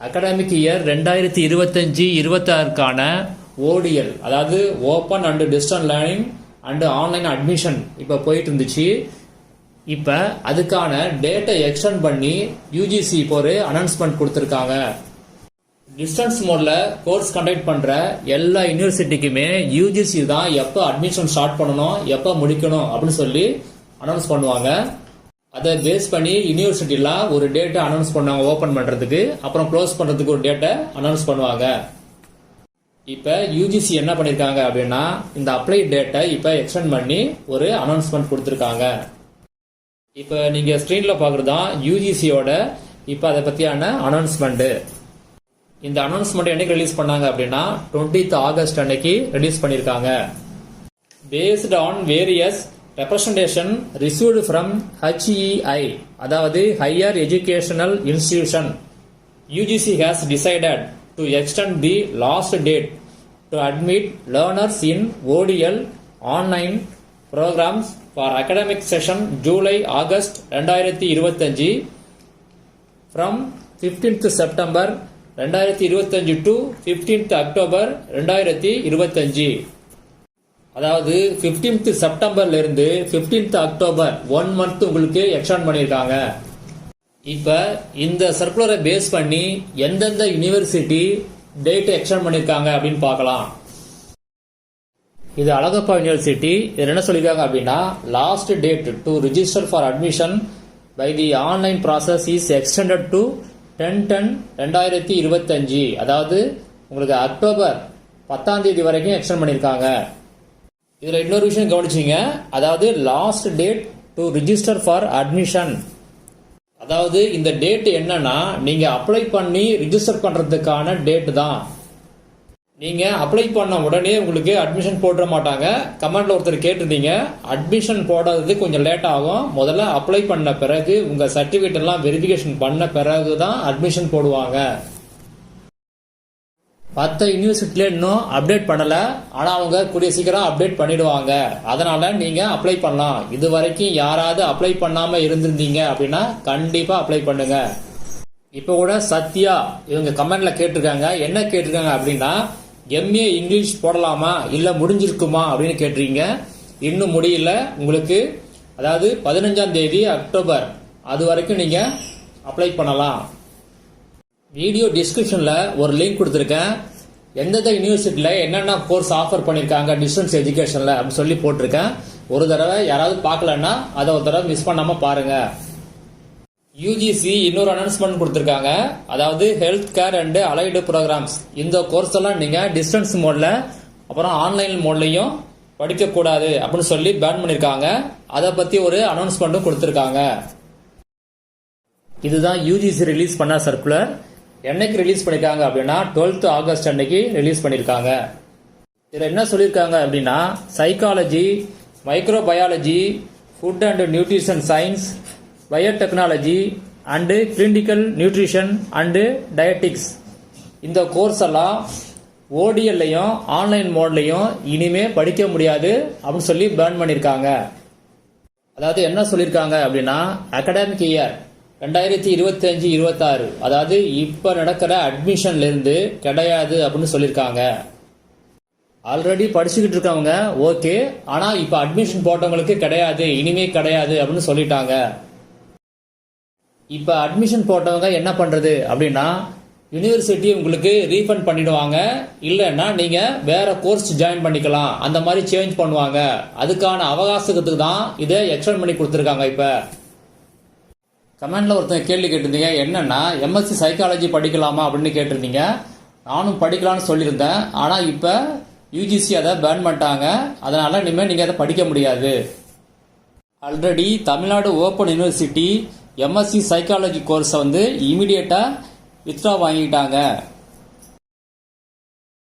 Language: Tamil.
அகாடமிக் இயர் ரெண்டாயிரத்தி இருபத்தஞ்சி இருபத்தாறுக்கான ஓடிஎல் அதாவது open and distance learning and online admission இப்போ போயிட்டு இருந்துச்சு இப்போ அதுக்கான டேட்டை எக்ஸ்டெண்ட் பண்ணி யூஜிசி இப்போ ஒரு அனௌன்ஸ்மெண்ட் கொடுத்துருக்காங்க. டிஸ்டன்ஸ் மோடில் கோர்ஸ் கண்டக்ட் பண்ணுற எல்லா யூனிவர்சிட்டிக்குமே யூஜிசி தான் எப்போ அட்மிஷன் ஸ்டார்ட் பண்ணணும் எப்போ முடிக்கணும் அப்படின்னு சொல்லி அனௌன்ஸ் பண்ணுவாங்க. அதை பேஸ் பண்ணி யூனிவர்சிட்டிலாம் ஒரு டேட்டை அனௌன்ஸ் பண்ணுவாங்க ஓப்பன் பண்றதுக்கு. அப்புறம் க்ளோஸ் பண்றதுக்கு ஒரு டேட்டை அனௌன்ஸ் பண்ணுவாங்க. இப்போ யூஜிசி என்ன பண்ணிருக்காங்க அப்படின்னா இந்த அப்ளை டேட்டை இப்போ எக்ஸ்டெண்ட் பண்ணி ஒரு அனௌன்ஸ்மெண்ட் கொடுத்துருக்காங்க. இப்போ நீங்க ஸ்க்ரீன்ல பார்க்குறது தான் யூஜிசியோட இப்போ அதை பத்தியான அனௌன்ஸ்மெண்ட் இந்த அனௌன்ஸ்மெண்ட் என்னைக்கு ரிலீஸ் பண்ணாங்க அப்படின்னா 20th ஆகஸ்ட் அன்னைக்கு ரிலீஸ் பண்ணிருக்காங்க. Based on various representation received from H E I அதாவது higher educational institution UGC has decided to extend the last date to admit learners in ODL online programs for academic session July August ரெண்டாயிரத்தி இருபத்தஞ்சி ஃப்ரம் 15th செப்டம்பர் ரெண்டாயிரத்தி இருபத்தஞ்சு டு 15th அக்டோபர் ரெண்டாயிரத்தி இருபத்தஞ்சு. அதாவது 15th செப்டம்பர்ல இருந்து 15th அக்டோபர் ஒன் மந்த் உங்களுக்கு எக்ஸ்டெண்ட் பண்ணியிருக்காங்க. இப்ப இந்த சர்க்குலரை பேஸ் பண்ணி எந்தெந்த யூனிவர்சிட்டி டேட் எக்ஸ்டெண்ட் பண்ணியிருக்காங்க அப்படின்னு பார்க்கலாம். இது அழகப்பா யூனிவர்சிட்டி இது என்ன சொல்லியிருக்காங்க அப்படின்னா last date to register for admission by the online process is extended to ten ten ரெண்டாயிரத்தி இருபத்தஞ்சு அதாவது உங்களுக்கு அக்டோபர் பத்தாம் தேதி வரைக்கும் எக்ஸ்டெண்ட் பண்ணியிருக்காங்க. இதுல இன்னொரு விஷயம் கவனிச்சிங்க. அதாவது last date to register for admission அதாவது இந்த டேட் என்னன்னா நீங்க அப்ளை பண்ணி ரிஜிஸ்டர் பண்றதுக்கான டேட் தான். நீங்க அப்ளை பண்ண உடனே உங்களுக்கு அட்மிஷன் போட மாட்டாங்க. கமெண்ட்ல ஒருத்தர் கேட்டிருந்தீங்க அட்மிஷன் போடுறது கொஞ்சம் லேட் ஆகும். முதல்ல அப்ளை பண்ண பிறகு உங்க சர்டிபிகேட் எல்லாம் வெரிஃபிகேஷன் பண்ண பிறகு தான் அட்மிஷன் போடுவாங்க. மற்ற யூனிவர்சிட்டில இன்னும் அப்டேட் பண்ணல. ஆனா அவங்க கூடிய சீக்கிரம் அப்டேட் பண்ணிடுவாங்க. அதனால நீங்க அப்ளை பண்ணலாம். இது வரைக்கும் யாராவது அப்ளை பண்ணாம இருந்திருந்தீங்க அப்படின்னா கண்டிப்பா அப்ளை பண்ணுங்க. இப்போ கூட சத்யா இவங்க கமெண்ட்ல கேட்டிருக்காங்க. என்ன கேட்டிருக்காங்க அப்படின்னா எம்ஏ இங்கிலீஷ் போடலாமா? இல்ல முடிஞ்சிருக்குமா? அப்படின்னு கேட்டிருக்கீங்க. இன்னும் முடியல. உங்களுக்கு அதாவது பதினஞ்சாம் தேதி அக்டோபர். அது வரைக்கும் நீங்க அப்ளை பண்ணலாம். வீடியோ டிஸ்கிரிப்ஷனில் ஒரு லிங்க் கொடுத்துருக்கேன். எந்தெந்த யூனிவர்சிட்டியில் என்னென்ன கோர்ஸ் ஆஃபர் பண்ணியிருக்காங்க டிஸ்டன்ஸ் எஜுகேஷனில் அப்படின்னு சொல்லி போட்டிருக்கேன். ஒரு தடவை யாராவது பார்க்கலன்னா அதை ஒரு தடவை மிஸ் பண்ணாமல் பாருங்கள் யூஜிசி இன்னொரு அனௌன்ஸ்மெண்ட் கொடுத்துருக்காங்க. அதாவது health care and allied programs இந்த கோர்ஸ் எல்லாம் நீங்கள் டிஸ்டன்ஸ் மோடில் அப்புறம் ஆன்லைன் மோட்லையும் படிக்கக்கூடாது அப்படின்னு சொல்லி பேன் பண்ணியிருக்காங்க அதை பற்றி ஒரு அனௌன்ஸ்மெண்ட்டும் கொடுத்துருக்காங்க. இதுதான் யூஜிசி ரிலீஸ் பண்ண சர்க்குலர் என்னைக்கு ரிலீஸ் பண்ணிருக்காங்க அப்படின்னா 12th ஆகஸ்ட் அன்னைக்கு ரிலீஸ் பண்ணிருக்காங்க. இதுல என்ன சொல்லியிருக்காங்க அப்படின்னா psychology microbiology food and nutrition science biotechnology and clinical nutrition and dietetics இந்த கோர்ஸ் எல்லாம் ஓடிஎல்லையும் ஆன்லைன் மோட்லையும் இனிமே படிக்க முடியாது அப்படின்னு சொல்லி பேன் பண்ணியிருக்காங்க அதாவது என்ன சொல்லியிருக்காங்க அப்படின்னா அகாடமிக் இயர் ரெண்டாயிரத்தி இருபத்தி அஞ்சு இருபத்தாறு. அதாவது இப்ப நடக்கிற அட்மிஷன்ல இருந்து கிடையாது அப்படின்னு சொல்லியிருக்காங்க ஆல்ரெடி படிச்சுக்கிட்டு இருக்கவங்க ஓகே ஆனா இப்ப அட்மிஷன் போட்டவங்களுக்கு கிடையாது இனிமே கிடையாது அப்படின்னு சொல்லிட்டாங்க. இப்ப அட்மிஷன் போட்டவங்க என்ன பண்றது அப்படின்னா யூனிவர்சிட்டி உங்களுக்கு ரீஃபண்ட் பண்ணிடுவாங்க. இல்லைன்னா நீங்க வேற கோர்ஸ் ஜாயின் பண்ணிக்கலாம். அந்த மாதிரி சேஞ்ச் பண்ணுவாங்க. அதுக்கான அவகாசத்துக்கு தான் இதை எக்ஸ்டெண்ட் பண்ணி கொடுத்துருக்காங்க இப்போ. கமெண்டில் ஒருத்தங்க கேள்வி கேட்டிருந்தீங்க என்னென்னா எம்எஸ்சி சைக்காலஜி படிக்கலாமா அப்படின்னு கேட்டிருந்தீங்க. நானும் படிக்கலாம்னு சொல்லியிருந்தேன். ஆனால் இப்போ யூஜிசி அதை பேன் பண்ணிட்டாங்க. அதனால் இனிமேல் நீங்கள் அதை படிக்க முடியாது. Already Tamil Nadu open university M Sc psychology கோர்ஸை வந்து இமீடியட்டாக வித்ரா வாங்கிட்டாங்க.